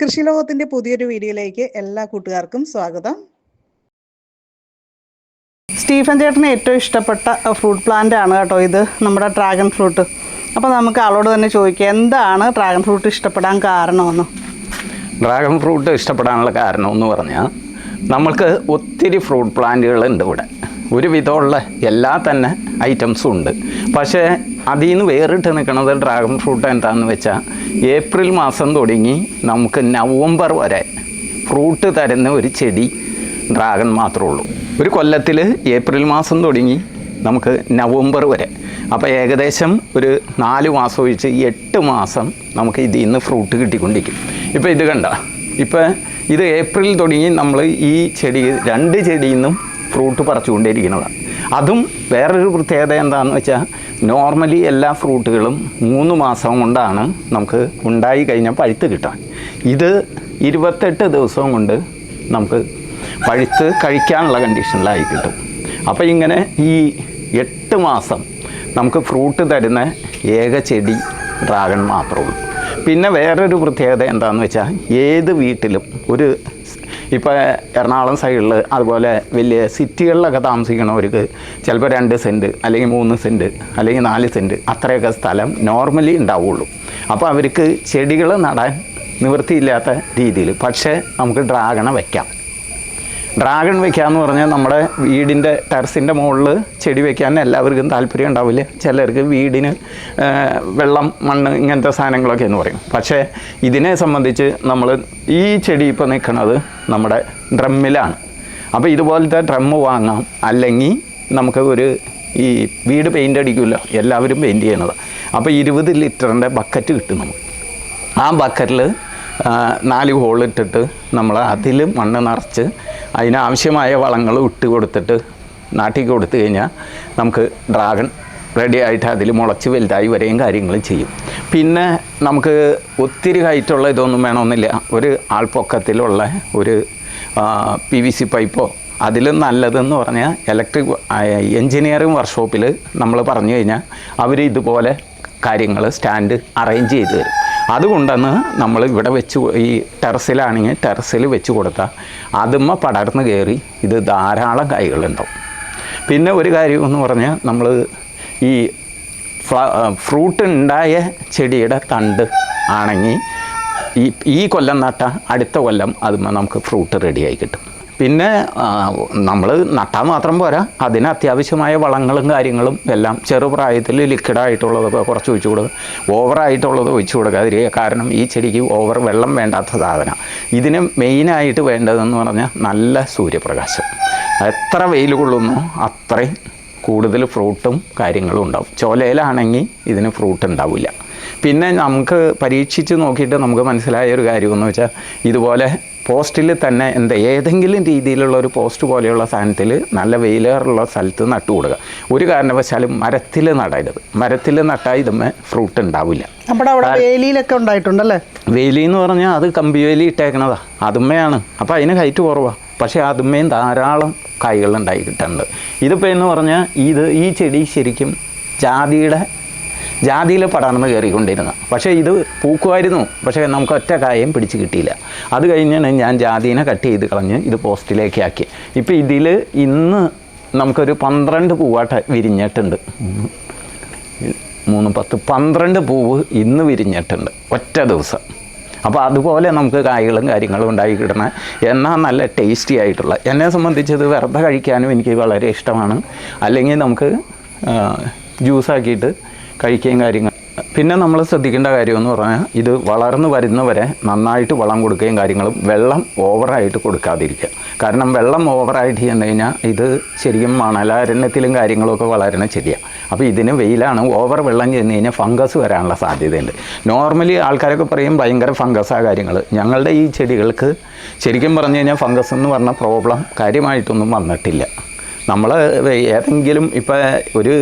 കൃഷിലോകത്തിന്റെ പുതിയൊരു വീഡിയോയിലേക്ക് എല്ലാ കൂട്ടുകാർക്കും സ്വാഗതം. സ്റ്റീഫൻ ചേട്ടന് ഏറ്റവും ഇഷ്ടപ്പെട്ട ഫ്രൂട്ട് പ്ലാന്റ് ആണ് കേട്ടോ ഇത് നമ്മുടെ ഡ്രാഗൺ ഫ്രൂട്ട്. അപ്പോൾ നമുക്ക് ആളോട് തന്നെ ചോദിക്കാം എന്താണ് ഡ്രാഗൺ ഫ്രൂട്ട് ഇഷ്ടപ്പെടാൻ കാരണമെന്ന്? ഡ്രാഗൺ ഫ്രൂട്ട് ഇഷ്ടപ്പെടാനുള്ള കാരണം എന്ന് പറഞ്ഞാൽ നമ്മൾക്ക് ഒത്തിരി ഫ്രൂട്ട് പ്ലാന്റുകൾ ഉണ്ട് ഇവിടെ. ഒരുവിധമുള്ള എല്ലാ തന്നെ ഐറ്റംസും ഉണ്ട് പക്ഷേ അതിൽ നിന്ന് വേറിട്ട് നിൽക്കുന്നത് ഡ്രാഗൺ ഫ്രൂട്ട് എന്താണെന്ന് വെച്ചാൽ ഏപ്രിൽ മാസം തുടങ്ങി നമുക്ക് നവംബർ വരെ ഫ്രൂട്ട് തരുന്ന ഒരു ചെടി ഡ്രാഗൺ മാത്രമേ ഉള്ളൂ. ഒരു കൊല്ലത്തിൽ ഏപ്രിൽ മാസം തുടങ്ങി നമുക്ക് നവംബർ വരെ. അപ്പോൾ ഏകദേശം ഒരു നാല് മാസം ഒഴിച്ച് എട്ട് മാസം നമുക്ക് ഇതിൽ നിന്ന് ഫ്രൂട്ട് കിട്ടിക്കൊണ്ടിരിക്കും. ഇപ്പോൾ ഇത് കണ്ട ഇപ്പോൾ ഇത് ഏപ്രിൽ തുടങ്ങി നമ്മൾ ഈ ചെടി രണ്ട് ചെടിയിൽ നിന്നും ഫ്രൂട്ട് പറിച്ചുകൊണ്ടിരിക്കുന്നതാണ് അതും വേറൊരു പ്രത്യേകത എന്താണെന്ന് വെച്ചാൽ നോർമലി എല്ലാ ഫ്രൂട്ടുകളും മൂന്ന് മാസം കൊണ്ടാണ് നമുക്ക് ഉണ്ടായി കഴിഞ്ഞാൽ പഴുത്ത് കിട്ടാൻ. ഇത് ഇരുപത്തെട്ട് ദിവസം കൊണ്ട് നമുക്ക് പഴുത്ത് കഴിക്കാനുള്ള കണ്ടീഷനിലായി കിട്ടും. അപ്പോൾ ഇങ്ങനെ ഈ എട്ട് മാസം നമുക്ക് ഫ്രൂട്ട് തരുന്ന ഏക ചെടി ഡ്രാഗൺ മാത്രമേ ഉള്ളൂ. പിന്നെ വേറൊരു പ്രത്യേകത എന്താണെന്ന് വെച്ചാൽ ഏത് വീട്ടിലും ഒരു ഇപ്പോൾ എറണാകുളം സൈഡിൽ അതുപോലെ വലിയ സിറ്റികളിലൊക്കെ താമസിക്കണവർക്ക് ചിലപ്പോൾ രണ്ട് സെന്റ് അല്ലെങ്കിൽ മൂന്ന് സെന്റ് അല്ലെങ്കിൽ നാല് സെന്റ് അത്രയൊക്കെ സ്ഥലം നോർമലി ഉണ്ടാവുള്ളൂ. അപ്പോൾ അവർക്ക് ചെടികൾ നടാൻ നിവൃത്തിയില്ലാത്ത രീതിയിൽ പക്ഷേ നമുക്ക് ഡ്രാഗണ വയ്ക്കാം ഡ്രാഗൺ വെക്കാന്ന് പറഞ്ഞാൽ നമ്മുടെ വീടിന്റെ ടെറസിന്റെ മുകളിൽ ചെടി വെക്കാൻ എല്ലാവർക്കും താല്പര്യം ഉണ്ടാവില്ല? ചിലർക്ക് വീടിന് വെള്ളം മണ്ണ് ഇങ്ങനത്തെ സാധനങ്ങളൊക്കെ എന്ന് പറയും. പക്ഷേ ഇതിനെ സംബന്ധിച്ച് നമ്മൾ ഈ ചെടി ഇപ്പോൾ നിൽക്കുന്നത് നമ്മുടെ ഡ്രമ്മിലാണ്. അപ്പോൾ ഇതുപോലത്തെ ഡ്രമ്മ് വാങ്ങാം. അല്ലെങ്കിൽ നമുക്ക് ഒരു ഈ വീട് പെയിന്റ് അടിക്കുമല്ലോ. എല്ലാവരും പെയിന്റ് ചെയ്യണത് അപ്പോൾ ഇരുപത് ലിറ്ററിന്റെ ബക്കറ്റ് കിട്ടും നമുക്ക്. ആ ബക്കറ്റിൽ നാല് ഹോളിട്ടിട്ട് നമ്മൾ അതിൽ മണ്ണ് നിറച്ച് അതിനാവശ്യമായ വളങ്ങൾ ഇട്ട് കൊടുത്തിട്ട് നാട്ടിൽ കൊടുത്തു കഴിഞ്ഞാൽ നമുക്ക് ഡ്രാഗൺ റെഡി ആയിട്ട് അതിൽ മുളച്ച് വലുതായി വരെയും കാര്യങ്ങളും ചെയ്യും. പിന്നെ നമുക്ക് ഒത്തിരി ഹൈറ്റുള്ള ഇതൊന്നും വേണമെന്നില്ല. ഒരു ആൾപ്പൊക്കത്തിലുള്ള ഒരു പി വി സി പൈപ്പോ അതിലും നല്ലതെന്ന് പറഞ്ഞാൽ ഇലക്ട്രിക് എൻജിനീയറിംഗ് വർക്ക്ഷോപ്പിൽ നമ്മൾ പറഞ്ഞു കഴിഞ്ഞാൽ അവർ ഇതുപോലെ കാര്യങ്ങൾ സ്റ്റാൻഡ് അറേഞ്ച് ചെയ്തു തരും. അതുകൊണ്ടാണ് നമ്മൾ ഇവിടെ വെച്ച് ഈ ടെറസിലാണെങ്കിൽ ടെറസിൽ വെച്ച് കൊടുത്താൽ അതുമ്മ പടർന്ന് കയറി ഇത് ധാരാളം കായ്കളുണ്ടാവും പിന്നെ ഒരു കാര്യം എന്ന് പറഞ്ഞാൽ നമ്മൾ ഈ ഫ്രൂട്ട് ഉണ്ടായ ചെടിയുടെ തണ്ട് ആണെങ്കിൽ ഈ ഈ കൊല്ലം നട്ട അടുത്ത കൊല്ലം അതുമ്മ നമുക്ക് ഫ്രൂട്ട് റെഡിയായി കിട്ടും. പിന്നെ നമ്മൾ നട്ടാൽ മാത്രം പോരാ. അതിന് അത്യാവശ്യമായ വളങ്ങളും കാര്യങ്ങളും എല്ലാം ചെറുപ്രായത്തിൽ ലിക്വിഡായിട്ടുള്ളതൊക്കെ കുറച്ച് ഒഴിച്ചു കൊടുക്കുക ഓവറായിട്ടുള്ളത് ഒഴിച്ചു കൊടുക്കാതിരിക്കുക കാരണം ഈ ചെടിക്ക് ഓവർ വെള്ളം വേണ്ടാത്ത സാധനം. ഇതിന് മെയിനായിട്ട് വേണ്ടതെന്ന് പറഞ്ഞാൽ നല്ല സൂര്യപ്രകാശം. എത്ര വെയിൽ കൊള്ളുന്നു അത്രയും കൂടുതൽ ഫ്രൂട്ടും കാര്യങ്ങളും ഉണ്ടാവും. ചോലയിലാണെങ്കിൽ ഇതിന് ഫ്രൂട്ട് ഉണ്ടാവില്ല. പിന്നെ നമുക്ക് പരീക്ഷിച്ച് നോക്കിയിട്ട് നമുക്ക് മനസ്സിലായ ഒരു കാര്യമെന്ന് വെച്ചാൽ ഇതുപോലെ പോസ്റ്റിൽ തന്നെ എന്താ ഏതെങ്കിലും രീതിയിലുള്ള ഒരു പോസ്റ്റ് പോലെയുള്ള സാധനത്തിൽ നല്ല വെയിലേറുള്ള സ്ഥലത്ത് നട്ടു കൊടുക്കുക. ഒരു കാരണവശാലും മരത്തിൽ നടരുത്. മരത്തിൽ നട്ടാൽ ഇതുമ്മേ ഫ്രൂട്ട് ഉണ്ടാവില്ല. നമ്മുടെ അവിടെ വേലിയിലൊക്കെ ഉണ്ടായിട്ടുണ്ടല്ലേ? വേലി എന്ന് പറഞ്ഞാൽ അത് കമ്പി വേലി ഇട്ടേക്കണതാ. അതുമ്മയാണ്. അപ്പോൾ അതിന് ഹൈറ്റ് കുറവാണ് പക്ഷേ അതുമേയും ധാരാളം കായ്കൾ ഉണ്ടായി കിട്ടുന്നുണ്ട് ഇതിപ്പോൾ എന്ന് പറഞ്ഞാൽ ഇത് ഈ ചെടി ശരിക്കും ജാതിയുടെ ജാതിയിൽ പടർന്ന് കയറിക്കൊണ്ടിരുന്ന. പക്ഷേ ഇത് പൂക്കുമായിരുന്നു. പക്ഷേ നമുക്ക് ഒറ്റ കായം പിടിച്ച് കിട്ടിയില്ല. അത് കഴിഞ്ഞാണ് ഞാൻ ജാതിനെ കട്ട് ചെയ്ത് കളഞ്ഞ് ഇത് പോസ്റ്റിലേക്ക് ആക്കി. ഇപ്പോൾ ഇതിൽ ഇന്ന് നമുക്കൊരു പന്ത്രണ്ട് പൂവാട്ട വിരിഞ്ഞിട്ടുണ്ട്. മൂന്ന് പത്ത് പന്ത്രണ്ട് പൂവ് ഇന്ന് വിരിഞ്ഞിട്ടുണ്ട്. ഒറ്റ ദിവസം. അപ്പോൾ അതുപോലെ നമുക്ക് കായ്കളും കാര്യങ്ങളും ഉണ്ടാക്കി കിട്ടണ എന്നാൽ നല്ല ടേസ്റ്റി ആയിട്ടുള്ള. എന്നെ സംബന്ധിച്ചത് വെറുതെ കഴിക്കാനും എനിക്ക് വളരെ ഇഷ്ടമാണ്. അല്ലെങ്കിൽ നമുക്ക് ജ്യൂസാക്കിയിട്ട് കഴിക്കുകയും കാര്യങ്ങൾ പിന്നെ നമ്മൾ ശ്രദ്ധിക്കേണ്ട കാര്യം എന്ന് പറഞ്ഞാൽ ഇത് വളർന്നു വരുന്നവരെ നന്നായിട്ട് വളം കൊടുക്കുകയും കാര്യങ്ങളും വെള്ളം ഓവറായിട്ട് കൊടുക്കാതിരിക്കുക. കാരണം വെള്ളം ഓവറായിട്ട് ചെന്ന് കഴിഞ്ഞാൽ ഇത് ശരിക്കും മണലാരണ്യത്തിലും കാര്യങ്ങളൊക്കെ വളരുന്ന ചെടിയാണ് അപ്പോൾ ഇതിന് വെയിലാണ് ഓവർ വെള്ളം ചെന്ന് കഴിഞ്ഞാൽ ഫംഗസ് വരാനുള്ള സാധ്യതയുണ്ട്. നോർമലി ആൾക്കാരൊക്കെ പറയും ഭയങ്കര ഫംഗസാണ് കാര്യങ്ങൾ. ഞങ്ങളുടെ ഈ ചെടികൾക്ക് ശരിക്കും പറഞ്ഞു കഴിഞ്ഞാൽ ഫംഗസ് എന്ന് പറഞ്ഞ പ്രോബ്ലം കാര്യമായിട്ടൊന്നും വന്നിട്ടില്ല. നമ്മൾ ഏതെങ്കിലും ഇപ്പം ഒരു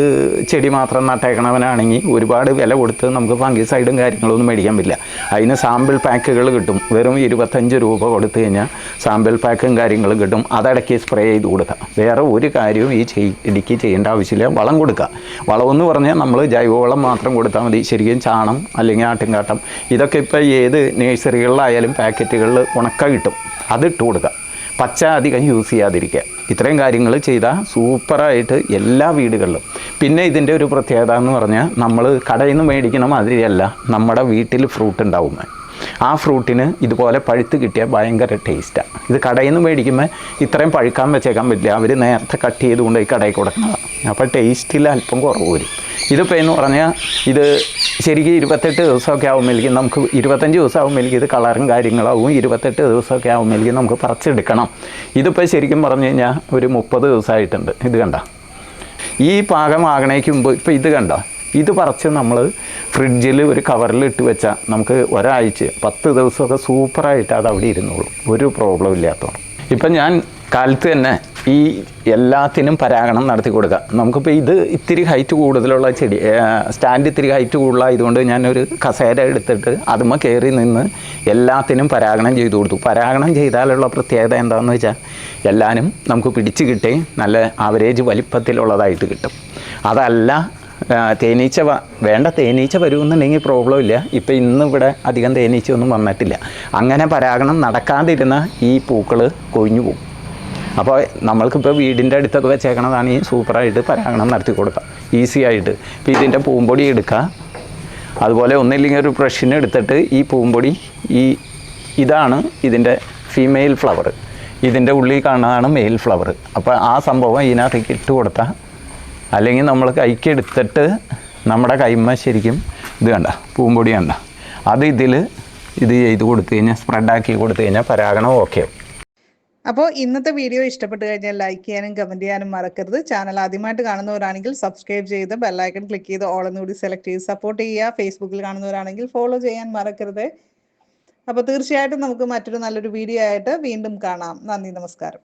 ചെടി മാത്രം നട്ടേക്കണവനാണെങ്കിൽ ഒരുപാട് വില കൊടുത്ത് നമുക്ക് ഫംഗിസൈഡും കാര്യങ്ങളൊന്നും മേടിക്കാൻ പറ്റില്ല. അതിന് സാമ്പിൾ പാക്കുകൾ കിട്ടും. വെറും ഇരുപത്തഞ്ച് രൂപ കൊടുത്തു കഴിഞ്ഞാൽ സാമ്പിൾ പാക്കും കാര്യങ്ങളും കിട്ടും. അതടക്കി സ്പ്രേ ചെയ്ത് കൊടുക്കാം. വേറെ ഒരു കാര്യവും ഈ ചെടിക്ക് ചെയ്യേണ്ട ആവശ്യമില്ല. വളം കൊടുക്കുക. വളമെന്ന് പറഞ്ഞാൽ നമ്മൾ ജൈവവളം മാത്രം കൊടുത്താൽ മതി. ശരിക്കും ചാണം അല്ലെങ്കിൽ ആട്ടിൻകാട്ടം ഇതൊക്കെ ഇപ്പോൾ ഏത് നഴ്സറികളിലായാലും പാക്കറ്റുകളിൽ ഉണക്ക കിട്ടും. അതിട്ട് കൊടുക്കുക. പച്ച അധികം യൂസ് ചെയ്യാതിരിക്കുക. ഇത്രയും കാര്യങ്ങൾ ചെയ്താൽ സൂപ്പറായിട്ട് എല്ലാ വീടുകളിലും. പിന്നെ ഇതിന്റെ ഒരു പ്രത്യേകത എന്ന് പറഞ്ഞാൽ നമ്മൾ കടയിൽ നിന്ന് മേടിക്കുന്ന മാതിരിയല്ല. നമ്മുടെ വീട്ടിൽ ഫ്രൂട്ട് ഉണ്ടാവും ആ ഫ്രൂട്ടിന് ഇതുപോലെ പഴുത്ത് കിട്ടിയാൽ ഭയങ്കര ടേസ്റ്റാണ് ഇത് കടയിൽ നിന്ന് മേടിക്കുമ്പോൾ ഇത്രയും പഴുക്കാൻ വെച്ചേക്കാൻ പറ്റില്ല. അവർ നേരത്തെ കട്ട് ചെയ്തുകൊണ്ട് ഈ കടയിൽ കൊടുക്കുന്നതാണ് അപ്പോൾ ടേസ്റ്റിൽ അല്പം കുറവ് വരും ഇതിപ്പോൾ എന്ന് പറഞ്ഞാൽ ഇത് ശരിക്കും ഇരുപത്തെട്ട് ദിവസമൊക്കെ ആകുമ്പോഴേക്കും നമുക്ക് ഇരുപത്തഞ്ച് ദിവസം ആകുമ്പോഴേക്കും ഇത് കളറും കാര്യങ്ങളാവും. ഇരുപത്തെട്ട് ദിവസമൊക്കെ ആകുമ്പോഴേക്കും നമുക്ക് പറിച്ചെടുക്കണം. ഇതിപ്പോൾ ശരിക്കും പറഞ്ഞു കഴിഞ്ഞാൽ ഒരു മുപ്പത് ദിവസമായിട്ടുണ്ട്. ഇത് കണ്ട? ഈ പാകമാകണേക്ക് മുമ്പ് ഇപ്പോൾ ഇത് കണ്ട? ഇത് പറിച്ച് നമ്മൾ ഫ്രിഡ്ജിൽ ഒരു കവറിൽ ഇട്ട് വെച്ചാൽ നമുക്ക് ഒരാഴ്ച പത്ത് ദിവസമൊക്കെ സൂപ്പറായിട്ട് അത് അവിടെ ഇരുന്നോളും. ഒരു പ്രോബ്ലം ഇല്ലാത്തതാണ് ഇപ്പം ഞാൻ കാലത്ത് തന്നെ ഈ എല്ലാത്തിനും പരാഗണം നടത്തി കൊടുക്കുക നമുക്കിപ്പോൾ ഇത് ഇത്തിരി ഹൈറ്റ് കൂടുതലുള്ള ചെടി സ്റ്റാൻഡ് ഇത്തിരി ഹൈറ്റ് കൂടുതലായതുകൊണ്ട് ഞാനൊരു കസേര എടുത്തിട്ട് അതുമ്മ കയറി നിന്ന് എല്ലാത്തിനും പരാഗണം ചെയ്തു കൊടുത്തു. പരാഗണം ചെയ്താലുള്ള പ്രത്യേകത എന്താണെന്ന് വെച്ചാൽ എല്ലാവരും നമുക്ക് പിടിച്ച് കിട്ടി നല്ല ആവറേജ് വലിപ്പത്തിലുള്ളതായിട്ട് കിട്ടും. അതല്ല തേനീച്ച വേണ്ട തേനീച്ച വരുമെന്നുണ്ടെങ്കിൽ പ്രോബ്ലം ഇല്ല. ഇപ്പം ഇന്ന് ഇവിടെ അധികം തേനീച്ച ഒന്നും വന്നിട്ടില്ല. അങ്ങനെ പരാഗണം നടക്കാതിരുന്ന ഈ പൂക്കൾ കൊഴിഞ്ഞു പോകും. അപ്പോൾ നമ്മൾക്കിപ്പോൾ വീടിന്റെ അടുത്തൊക്കെ വെച്ചേക്കണതാണ് ഈ സൂപ്പറായിട്ട് പരാഗണം നടത്തി കൊടുക്കുക. ഈസി ആയിട്ട്. ഇപ്പോൾ ഇതിന്റെ പൂമ്പൊടി എടുക്കുക. അതുപോലെ ഒന്നില്ലെങ്കിൽ ഒരു ബ്രഷിന് എടുത്തിട്ട് ഈ പൂമ്പൊടി ഈ ഇതാണ് ഇതിന്റെ ഫീമെയിൽ ഫ്ലവർ ഇതിന്റെ ഉള്ളിൽ കാണുന്നതാണ് മെയിൽ ഫ്ലവർ അപ്പോൾ ആ സംഭവം ഇതിനകത്തേക്ക് ഇട്ട് കൊടുത്താൽ അല്ലെങ്കിൽ നമ്മൾ കൈക്ക് എടുത്തിട്ട് നമ്മുടെ കൈമ ശരിക്കും ഇത് കണ്ട പൂമ്പൊടി കണ്ട. അത് ഇതിൽ ഇത് ചെയ്ത് കൊടുത്തു കഴിഞ്ഞാൽ സ്പ്രെഡാക്കി കൊടുത്തു കഴിഞ്ഞാൽ പരാഗണം ഓക്കെ അപ്പോൾ ഇന്നത്തെ വീഡിയോ ഇഷ്ടപ്പെട്ട് കഴിഞ്ഞാൽ ലൈക്ക് ചെയ്യാനും കമന്റ് ചെയ്യാനും മറക്കരുത്. ചാനൽ ആദ്യമായിട്ട് കാണുന്നവരാണെങ്കിൽ സബ്സ്ക്രൈബ് ചെയ്ത് ബെല്ലൈക്കൺ ക്ലിക്ക് ചെയ്ത് ഓൾ എന്നുകൂടി സെലക്ട് ചെയ്ത് സപ്പോർട്ട് ചെയ്യുക. ഫേസ്ബുക്കിൽ കാണുന്നവരാണെങ്കിൽ ഫോളോ ചെയ്യാൻ മറക്കരുത്. അപ്പോൾ തീർച്ചയായിട്ടും നമുക്ക് മറ്റൊരു നല്ലൊരു വീഡിയോ ആയിട്ട് വീണ്ടും കാണാം. നന്ദി നമസ്കാരം.